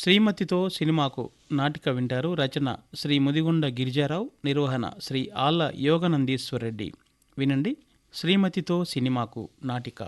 శ్రీమతితో సినిమాకు నాటిక వింటారు. రచన శ్రీ ముదిగుండ గిరిజారావు నిర్వహణ శ్రీ ఆళ్ళ యోగనందీశ్వరరెడ్డి వినండి శ్రీమతితో సినిమాకు నాటిక.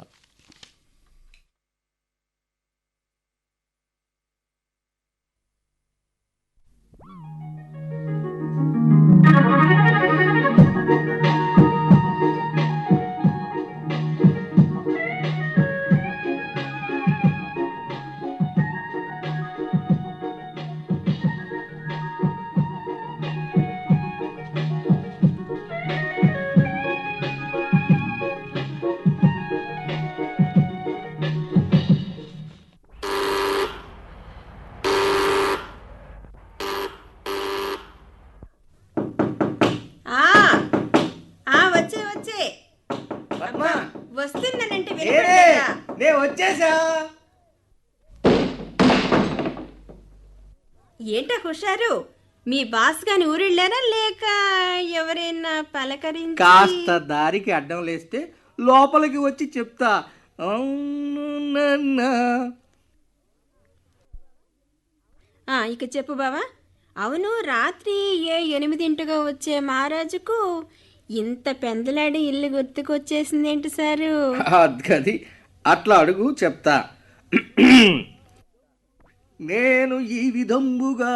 నే వచ్చేసా. ఏంటా హుషారు? మీ బాస్ గాని ఊరెళ్ళారా లేక ఎవరైనా పలకరించి? కాస్త దారికి అడ్డం లేస్తే లోపలికి వచ్చి చెప్తా. అవును నాన్న. ఆ, ఇక చెప్పు బావా. అవును రాత్రి ఏ ఎనిమిదింటిగా వచ్చే మహారాజుకు ఇంత పెందలాడి ఇల్లు గుర్తుకొచ్చేసిందేంటి సారు? అది అట్లా అడుగు చెప్తా. నేను ఈ విధంబుగా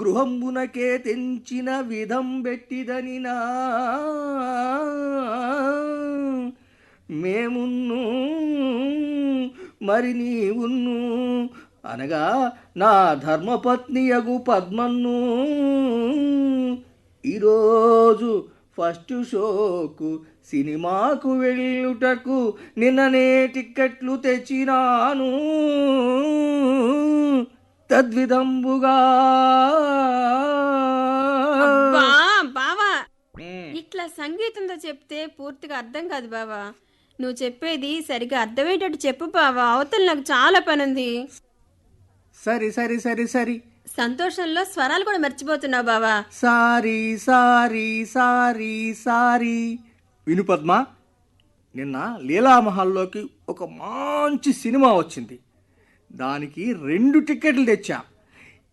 గృహంబునకే తెంచిన విధం పెట్టిదని నా మేమున్ను మరి నీవున్ను అనగా నా ధర్మపత్నియగు పద్మన్ను. ఈరోజు ఫస్ట్ షోకు సినిమాకు వెళ్ళుటకు నిన్ననే టిక్కెట్లు తెచ్చినాను. తద్విధంబుగా. బావా ఇట్లా సంగీతంతో చెప్తే పూర్తిగా అర్థం కాదు బావా. నువ్వు చెప్పేది సరిగా అర్థమయ్యేటట్టు చెప్పు బావా. అవతల నాకు చాలా పనుంది. సరి సరి సరి సరి. సంతోషంలో స్వరాలు కూడా మర్చిపోతున్నావు బావా. Sorry sorry sorry sorry. విను పద్మ నిన్న లీలామహల్లోకి ఒక మంచి సినిమా వచ్చింది. దానికి రెండు టికెట్లు తెచ్చా.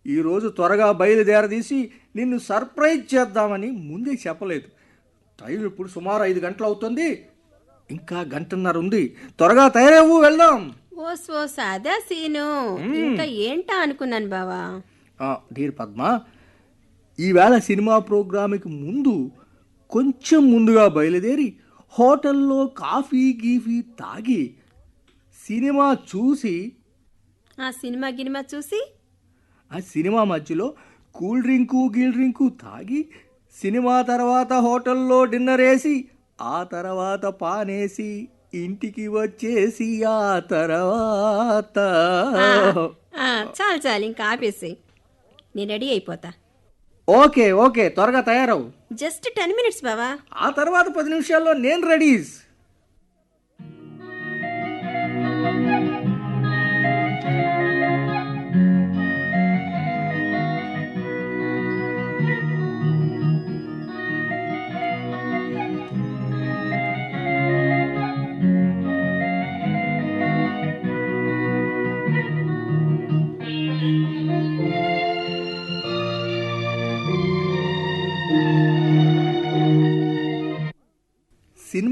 ఈరోజు త్వరగా బయలుదేరదీసి నిన్ను సర్ప్రైజ్ చేద్దామని ముందే చెప్పలేదు. టైం ఇప్పుడు సుమారు ఐదు గంటలు అవుతుంది. ఇంకా గంటన్నర ఉంది. త్వరగా తయారవ్వు వెళ్దాం. ఓస్ ఓస్ అదా సీను. ఇంకా ఏంటా అనుకున్నాను బావా? డీర్ పద్మ ఈవేళ సినిమా ప్రోగ్రామ్కి ముందు కొంచెం ముందుగా బయలుదేరి హోటల్లో కాఫీ గీఫీ తాగి సినిమా చూసి ఆ సినిమా గినిమా చూసి? ఆ సినిమా మధ్యలో కూల్ డ్రింకు గీల్ డ్రింకు తాగి సినిమా తర్వాత హోటల్లో డిన్నర్ వేసి ఆ తర్వాత పానేసి ఇంటికి వచ్చేసి ఆ తర్వాత చాలు చాలు ఇంకా ఆపేసి నేను రెడీ అయిపోతా. ఓకే ఓకే త్వరగా తయారవు. జస్ట్ టెన్ మినిట్స్ బావా. ఆ తర్వాత పది నిమిషాల్లో నేను రెడీస్.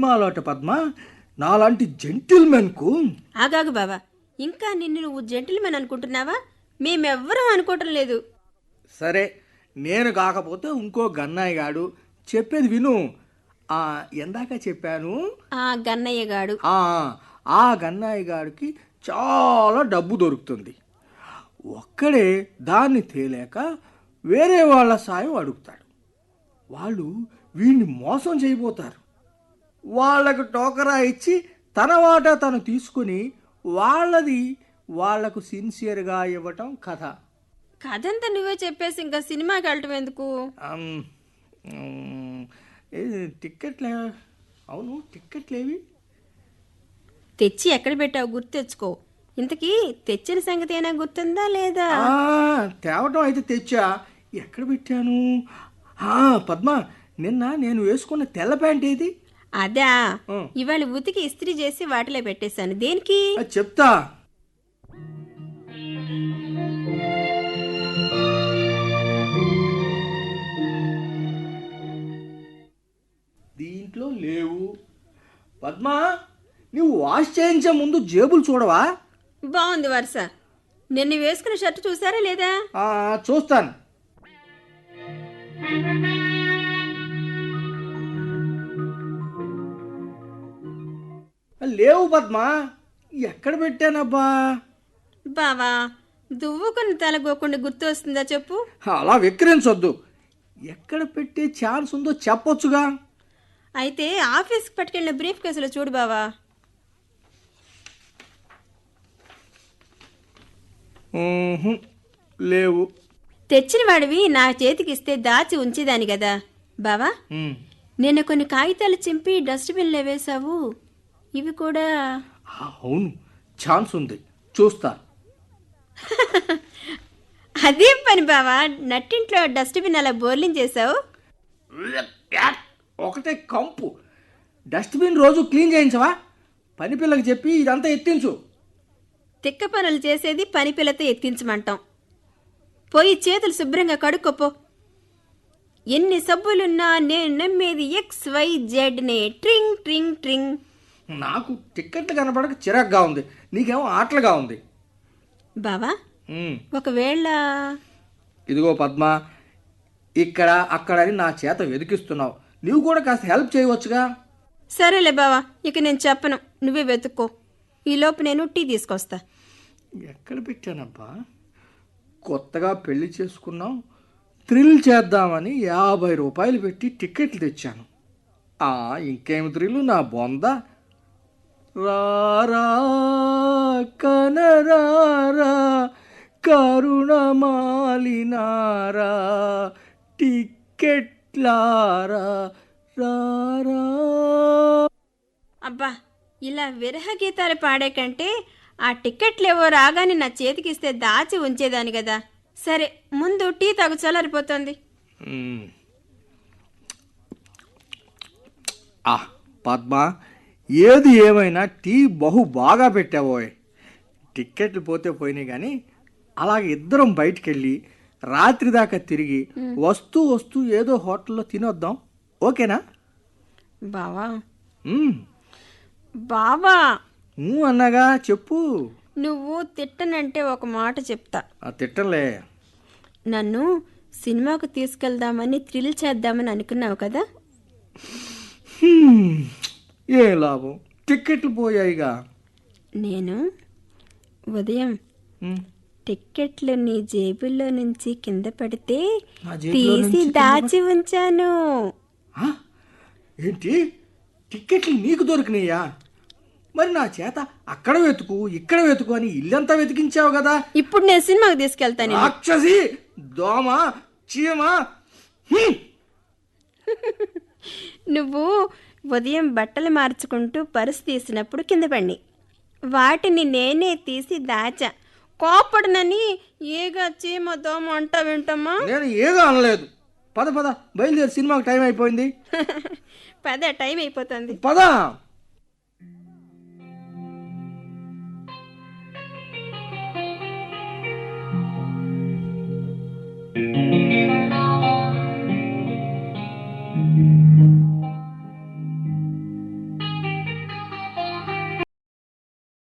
సినిమాలోట పద్మ నాలాంటి జెంటిల్మెన్కు. ఆగాగు బావా ఇంకా నిన్ను నువ్వు జెంటిల్మెన్ అనుకుంటున్నావా? మేమెవ్వరం అనుకోవటం లేదు. సరే నేను కాకపోతే ఇంకో గన్నాయి గాడు. చెప్పేది విను. ఆ, ఎందాక చెప్పాను? ఆ గన్నయ్య గాడు. ఆ, ఆ గన్నాయి గాడికి చాలా డబ్బు దొరుకుతుంది. ఒక్కడే దాన్ని తేలేక వేరే వాళ్ళ సాయం అడుగుతాడు. వాళ్ళు వీడిని మోసం చేయబోతారు. వాళ్ళకు టోకరా ఇచ్చి తన వాటా తను తీసుకుని వాళ్ళది వాళ్ళకు సిన్సియర్గా ఇవ్వటం కథ. కథంతా నువ్వే చెప్పేసి ఇంకా సినిమాకి వెళ్ళటం ఎందుకు? టిక్కెట్లే? అవును టిక్కెట్లేవి? తెచ్చి ఎక్కడ పెట్టావు గుర్తు తెచ్చుకో. ఇంతకీ తెచ్చిన సంగతి అయినా గుర్తుందా లేదా? తేవటం అయితే తెచ్చా. ఎక్కడ పెట్టాను? ఆ, పద్మ నిన్న నేను వేసుకున్న తెల్ల ప్యాంట్ ఏది? అదా. ఇవాళ ఉతికి ఇస్త్రీ చేసి వాటిలో పెట్టేశాను. దేనికి? చెప్తా. దీంట్లో లేవు. పద్మా నువ్వు వాష్ చేయించే ముందు జేబులు చూడవా? బాగుంది వరుస. నిన్న వేసుకున్న షర్ట్ చూసారా లేదా? చూస్తాను. లేవు పద్మా. ఎక్కడ పెట్టానబ్బా? బావా దువ్వుకున్న తల గోకుండా గుర్తు వస్తుందా చెప్పు? అలా వెక్కిరించొద్దు. ఎక్కడ పెట్టే ఛాన్స్ ఉందో చెప్పొచ్చుగా. అయితే ఆఫీస్కి పట్టుకెళ్ళిన బ్రీఫ్ కేసులో చూడు బావా. లేవు. తెచ్చిన వాడివి నా చేతికి ఇస్తే దాచి ఉంచేదాని కదా. బావా. నిన్న కొన్ని కాగితాలు చింపి డస్ట్బిన్లో వేశావు. ఇవి కూడా? అవును ఛాన్స్ ఉంది. చూస్తా. అదేం పని బావా? నట్టింట్లో డస్ట్బిన్ అలా బోర్లింగ్ చేసావు ఒకటే కంపు. డస్ట్బిన్ రోజు క్లీన్ చేయించవా? పని పిల్లకి చెప్పి ఇదంతా ఎత్తించు. తిక్క పనులు చేసేది పని పిల్లతో ఎత్తించమంటాం. పోయి చేతులు శుభ్రంగా కడుక్కోపో. ఎన్ని సబ్బులున్నా నేను నమ్మేది ఎక్స్ వై జెడ్నే ట్రింగ్ ట్రింగ్ ట్రింగ్. నాకు టిక్కెట్లు కనపడక చిరాగ్గా ఉంది. నీకేమో ఆటలుగా ఉంది. బావా ఒకవేళ ఇదిగో పద్మ ఇక్కడ అక్కడ అని నా చేత వెతికిస్తున్నావు. నువ్వు కూడా కాస్త హెల్ప్ చేయవచ్చుగా? సరేలే బావా ఇక నేను చెప్పను. నువ్వే వెతుక్కో. ఈలోపు నేను టీ తీసుకొస్తా. ఎక్కడ పెట్టానబ్బా? కొత్తగా పెళ్ళి చేసుకున్నాం. థ్రిల్ చేద్దామని యాభై రూపాయలు పెట్టి టికెట్లు తెచ్చాను. ఇంకేమి థ్రిల్ నా బొంద. రారా కనరారా కరుణమాలినారా టిక్కెట్లారా రారా. అబ్బా ఇలా విరహ గీతాలు పాడే కంటే ఆ టిక్కెట్లు ఏవో రాగానే నా చేతికిస్తే దాచి ఉంచేదాని కదా. సరే ముందు టీ తాగు చల్లారిపోతుంది. పద్మ ఏది ఏమైనా టీ బహు బాగా పెట్టావోయ్. టిక్కెట్లు పోతే పోయినాయి కానీ అలాగే ఇద్దరం బయటికెళ్ళి రాత్రి దాకా తిరిగి వస్తూ వస్తూ ఏదో హోటల్లో తినొద్దాం. ఓకేనా? బావా. బావా. ఊ అన్నగా చెప్పు. నువ్వు తిట్టనంటే ఒక మాట చెప్తా. ఆ తిట్టంలే నన్ను సినిమాకు తీసుకెళ్దామని థ్రిల్ చేద్దామని అనుకున్నావు కదా. ఏ లాభం? టిక్కెట్లు పోయాయిగా. నేను ఉదయం. టిక్కెట్లు నీ జేబుల్లో నుంచి కింద పడితే తీసి దాచి ఉంచాను? ఏంటి? టిక్కెట్లు నీకు దొరికినాయా? మరి నా చేత అక్కడ వెతుకు ఇక్కడ వెతుకు అని ఇల్లంతా వెతికించావు కదా. ఇప్పుడు నేను సినిమాకి తీసుకెళ్తాను రాక్షసి దోమ చీమ. నువ్వు ఉదయం బట్టలు మార్చుకుంటూ పర్సు తీసినప్పుడు కింద పడి వాటిని నేనే తీసి దాచా. కోపడనని ఏగా చీమ దోమ అంటా వింటమ్మా. నేను ఏదో అనలేదు. పద పద బయలుదేరి. సినిమాకి టైం అయిపోయింది. పద టైం అయిపోతుంది. పద.